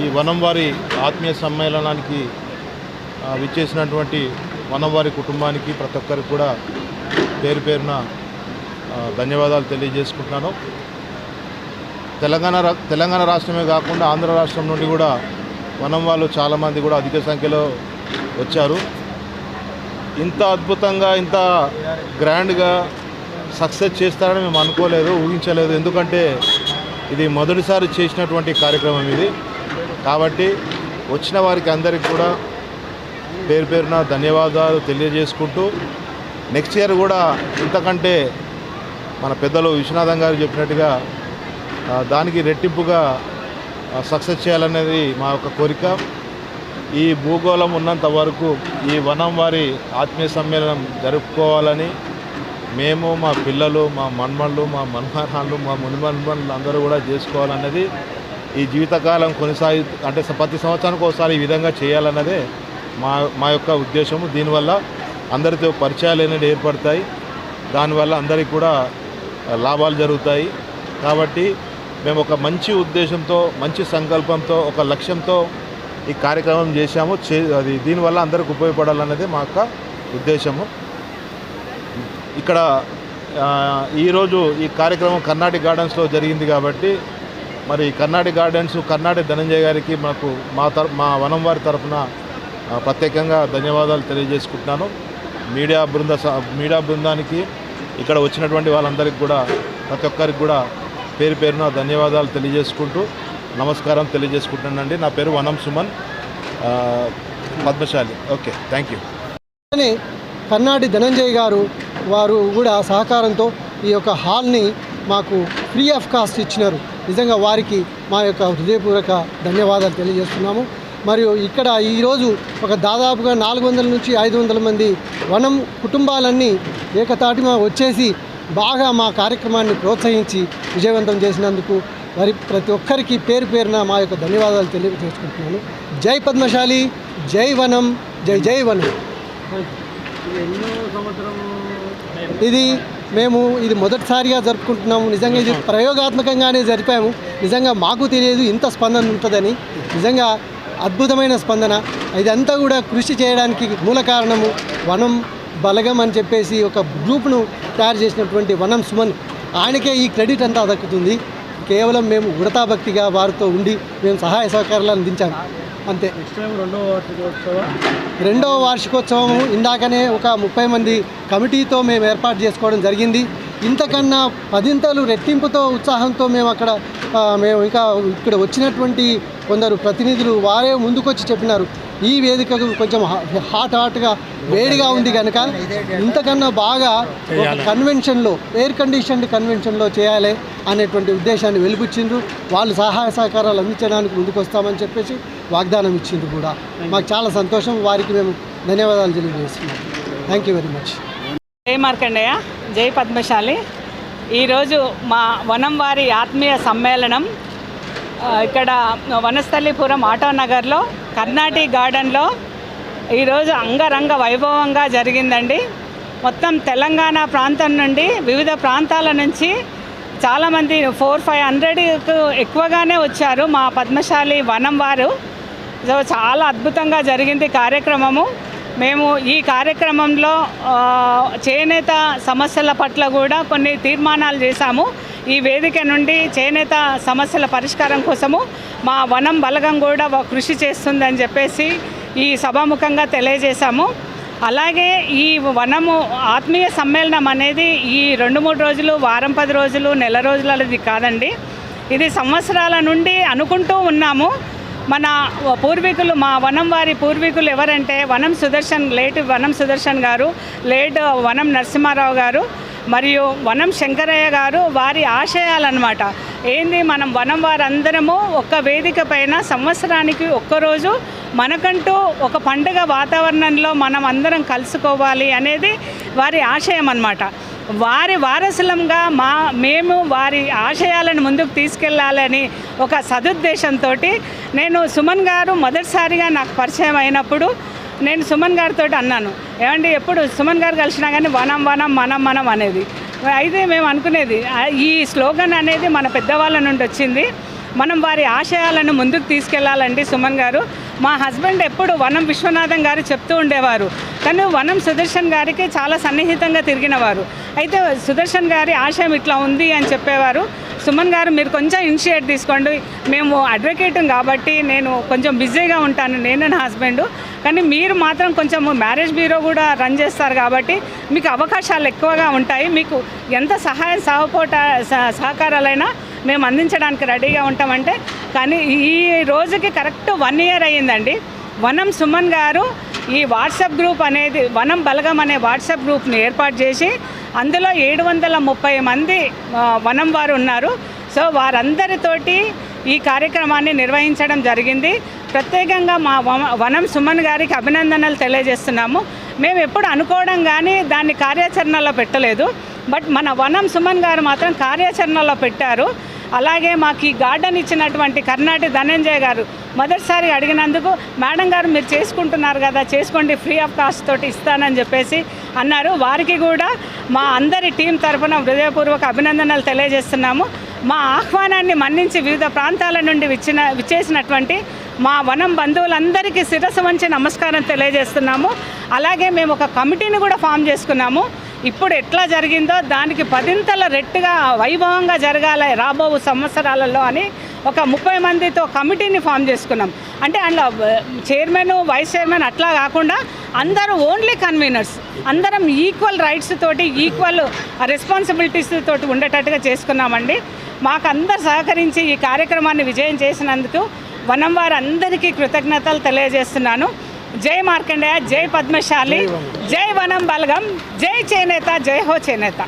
ఈ వనం వారి ఆత్మీయ సమ్మేళనానికి విచ్చేసినటువంటి వనం వారి కుటుంబానికి ప్రతి ఒక్కరికి కూడా పేరు పేరున ధన్యవాదాలు తెలియజేసుకుంటున్నాను. తెలంగాణ రా- తెలంగాణ రాష్ట్రమే కాకుండా ఆంధ్ర రాష్ట్రం నుండి కూడా వనం వాళ్ళు చాలామంది కూడా అధిక సంఖ్యలో వచ్చారు. ఇంత అద్భుతంగా ఇంత గ్రాండ్గా సక్సెస్ చేస్తారని మేము అనుకోలేదు ఊహించలేదు. ఎందుకంటే ఇది మొదటిసారి చేసినటువంటి కార్యక్రమం ఇది. కాబట్టి వచ్చిన వారికి అందరికి కూడా పేరు పేరున ధన్యవాదాలు తెలియజేసుకుంటూ నెక్స్ట్ ఇయర్ కూడా ఇంతకంటే మన పెద్దలు విశ్వనాథం గారు చెప్పినట్టుగా దానికి రెట్టింపుగా సక్సెస్ చేయాలనేది మా యొక్క కోరిక. ఈ భూగోళం ఉన్నంత వరకు ఈ వనం వారి ఆత్మీయ సమ్మేళనం జరుపుకోవాలని మేము మా పిల్లలు మా మన్మళ్ళు మా మన్మహాన్లు మా మునిమన్మన్లు అందరూ కూడా చేసుకోవాలన్నది ఈ జీవితకాలం కొనసాగి అంటే ప్రతి సంవత్సరానికి ఒకసారి ఈ విధంగా చేయాలన్నదే మా మా యొక్క ఉద్దేశము. దీనివల్ల అందరితో పరిచయాలు అనేవి ఏర్పడతాయి. దానివల్ల అందరికీ కూడా లాభాలు జరుగుతాయి. కాబట్టి మేము ఒక మంచి ఉద్దేశంతో మంచి సంకల్పంతో ఒక లక్ష్యంతో ఈ కార్యక్రమం చేశాము. చే అది దీనివల్ల అందరికి ఉపయోగపడాలన్నదే మా యొక్క ఉద్దేశము. ఇక్కడ ఈరోజు ఈ కార్యక్రమం కర్ణాటక గార్డెన్స్లో జరిగింది కాబట్టి మరి కర్ణాటక గార్డెన్స్ కర్ణాటక ధనంజయ గారికి మాకు మా తర మా వనం వారి తరఫున ప్రత్యేకంగా ధన్యవాదాలు తెలియజేసుకుంటున్నాను. మీడియా బృంద మీడియా బృందానికి ఇక్కడ వచ్చినటువంటి వాళ్ళందరికీ కూడా ప్రతి ఒక్కరికి కూడా పేరు పేరున ధన్యవాదాలు తెలియజేసుకుంటూ నమస్కారం తెలియజేసుకుంటున్నానండి. నా పేరు Vanam Suman Padmasali. Okay thank you. అని కర్ణాటి ధనంజయ్ గారు వారు కూడా సహకారంతో ఈ యొక్క హాల్ని మాకు ఫ్రీ ఆఫ్ కాస్ట్ ఇచ్చినారు. నిజంగా వారికి మా యొక్క హృదయపూర్వక ధన్యవాదాలు తెలియజేస్తున్నాము. మరియు ఇక్కడ ఈరోజు ఒక దాదాపుగా నాలుగు వందల నుంచి ఐదు వందల మంది వనం కుటుంబాలన్నీ ఏకతాటిమ వచ్చేసి బాగా మా కార్యక్రమాన్ని ప్రోత్సహించి విజయవంతం చేసినందుకు మరి ప్రతి ఒక్కరికి పేరు పేరున మా యొక్క ధన్యవాదాలు తెలియజేసుకుంటున్నాను. జై పద్మశాలి జై వనం జై జై వనం. ఇది మేము ఇది మొదటిసారిగా జరుపుకుంటున్నాము. నిజంగా ఇది ప్రయోగాత్మకంగానే జరిపాము. నిజంగా మాకు తెలియదు ఇంత స్పందన ఉంటుందని. నిజంగా అద్భుతమైన స్పందన. ఇదంతా కూడా కృషి చేయడానికి మూల కారణము వనం బలగం అని చెప్పేసి ఒక గ్రూప్ను తయారు చేసినటువంటి వనం సుమన్. ఆయనకే ఈ క్రెడిట్ అంతా దక్కుతుంది. కేవలం మేము ఉడతాభక్తిగా వారితో ఉండి మేము సహాయ సహకారాలు అందించాము అంతే. రెండవ వార్షికోత్సవం. ఇందాకనే ఒక ముప్పై మంది కమిటీతో మేము ఏర్పాటు చేసుకోవడం జరిగింది. ఇంతకన్నా పదింతలు రెట్టింపుతో ఉత్సాహంతో మేము అక్కడ మేము ఇంకా ఇక్కడ వచ్చినటువంటి కొందరు ప్రతినిధులు వారే ముందుకొచ్చి చెప్పినారు. ఈ వేదికకు కొంచెం హాట్ హాట్గా వేడిగా ఉంది కనుక ఇంతకన్నా బాగా ఒక కన్వెన్షన్లో ఎయిర్ కండిషన్డ్ కన్వెన్షన్లో చేయాలి అనేటువంటి ఉద్దేశాన్ని వెలిపుచ్చిండ్రు. వాళ్ళు సహాయ సహకారాలు అందించడానికి ముందుకు వస్తామని చెప్పేసి వాగ్దానం ఇచ్చిండ్రు కూడా. మాకు చాలా సంతోషం. వారికి మేము ధన్యవాదాలు తెలియజేస్తున్నాం. థ్యాంక్ యూ వెరీ మచ్ జై మార్కండేయ జై పద్మశాలి. ఈరోజు మా వనం వారి ఆత్మీయ సమ్మేళనం ఇక్కడ వనస్థలిపురం ఆటో నగర్లో గార్డెన్లో ఈరోజు అంగరంగ వైభవంగా జరిగిందండి. మొత్తం తెలంగాణ ప్రాంతం నుండి వివిధ ప్రాంతాల నుంచి చాలామంది ఫోర్ ఫైవ్ హండ్రెడ్కు ఎక్కువగానే వచ్చారు మా పద్మశాలి వనం వారు. సో చాలా అద్భుతంగా జరిగింది కార్యక్రమము. మేము ఈ కార్యక్రమంలో చేనేత సమస్యల పట్ల కూడా కొన్ని తీర్మానాలు చేశాము. ఈ వేదిక నుండి చేనేత సమస్యల పరిష్కారం కోసము మా వనం బలగం కూడా కృషి చేస్తుందని చెప్పేసి ఈ సభాముఖంగా తెలియజేశాము. అలాగే ఈ వనము ఆత్మీయ సమ్మేళనం అనేది ఈ రెండు మూడు రోజులు వారం పది రోజులు నెల రోజులది కాదండి. ఇది సంవత్సరాల నుండి అనుకుంటూ ఉన్నాము. మన పూర్వీకులు మా వనం వారి పూర్వీకులు ఎవరంటే వనం సుదర్శన్ లేట్ వనం సుదర్శన్ గారు లేట్ వనం నరసింహారావు గారు మరియు వనం శంకరయ్య గారు వారి ఆశయాలన్నమాట. ఏంది మనం వనం వారందరము ఒక్క వేదిక పైన సంవత్సరానికి ఒక్కరోజు మనకంటూ ఒక పండుగ వాతావరణంలో మనం అందరం కలుసుకోవాలి అనేది వారి ఆశయం అన్నమాట వారి వారసులంగా మా మేము వారి ఆశయాలను ముందుకు తీసుకెళ్ళాలని ఒక సదుద్దేశంతో నేను సుమన్ గారు మొదటిసారిగా నాకు పరిచయం అయినప్పుడు నేను సుమన్ గారితో అన్నాను. ఏమండి ఎప్పుడు సుమన్ గారు కలిసినా కానీ వనం వనం మనం మనం అనేది. అయితే మేము అనుకునేది ఈ స్లోగన్ అనేది మన పెద్దవాళ్ళ నుండి వచ్చింది. మనం వారి ఆశయాలను ముందుకు తీసుకెళ్ళాలండి సుమన్ గారు. మా హస్బెండ్ ఎప్పుడు వనం విశ్వనాథం గారు చెప్తూ ఉండేవారు. తను వనం సుదర్శన్ గారికి చాలా సన్నిహితంగా తిరిగినవారు. అయితే సుదర్శన్ గారి ఆశయం ఇట్లా ఉంది అని చెప్పేవారు. సుమన్ గారు మీరు కొంచెం ఇనిషియేట్ తీసుకోండి. మేము అడ్వకేట్ కాబట్టి నేను కొంచెం బిజీగా ఉంటాను. నేను నా హస్బెండ్. కానీ మీరు మాత్రం కొంచెం మ్యారేజ్ బ్యూరో కూడా రన్ చేస్తారు కాబట్టి మీకు అవకాశాలు ఎక్కువగా ఉంటాయి. మీకు ఎంత సహాయం సహపోట సహకారాలైనా మేము అందించడానికి రెడీగా ఉంటామంటే కానీ ఈ రోజుకి కరెక్ట్ వన్ ఇయర్ అయ్యిందండి. వనం సుమన్ గారు ఈ వాట్సాప్ గ్రూప్ అనేది వనం బలగం అనే వాట్సాప్ గ్రూప్ని ఏర్పాటు చేసి అందులో ఏడు వందల ముప్పై మంది వనం వారు ఉన్నారు. సో వారందరితోటి ఈ కార్యక్రమాన్ని నిర్వహించడం జరిగింది. ప్రత్యేకంగా మా వనం సుమన్ గారికి అభినందనలు తెలియజేస్తున్నాము. మేము ఎప్పుడు అనుకోవడం కానీ దాన్ని కార్యాచరణలో పెట్టలేదు. బట్ మన వనం సుమన్ గారు మాత్రం కార్యాచరణలో పెట్టారు. అలాగే మాకు ఈ గార్డెన్ ఇచ్చినటువంటి కర్ణాటి ధనంజయ్ గారు మొదటిసారి అడిగినందుకు మేడం గారు మీరు చేసుకుంటున్నారు కదా చేసుకోండి ఫ్రీ ఆఫ్ కాస్ట్ తోటి ఇస్తానని చెప్పేసి అన్నారు. వారికి కూడా మా అందరి టీం తరఫున హృదయపూర్వక అభినందనలు తెలియజేస్తున్నాము. మా ఆహ్వానాన్ని మన్నించి వివిధ ప్రాంతాల నుండి విచ్చిన విచ్చేసినటువంటి మా వనం బంధువులందరికీ శిరస్సు వంచి నమస్కారం తెలియజేస్తున్నాము. అలాగే మేము ఒక కమిటీని కూడా ఫామ్ చేసుకున్నాము. ఇప్పుడు ఎట్లా జరిగిందో దానికి పదింతల రెట్టుగా వైభవంగా జరగాలి రాబో సంవత్సరాలలో అని ఒక ముప్పై మందితో కమిటీని ఫామ్ చేసుకున్నాం. అంటే అందులో చైర్మన్ వైస్ చైర్మన్ అట్లా కాకుండా అందరూ ఓన్లీ కన్వీనర్స్. అందరం ఈక్వల్ రైట్స్ తోటి ఈక్వల్ రెస్పాన్సిబిలిటీస్ తోటి ఉండేటట్టుగా చేసుకున్నామండి. మాకు అందరు సహకరించి ఈ కార్యక్రమాన్ని విజయం చేసినందుకు వనం వారందరికీ కృతజ్ఞతలు తెలియజేస్తున్నాను. జై మార్కండేయ జై పద్మశాలి జై వనం బలగం జై చేనేత జై హో చేనేత.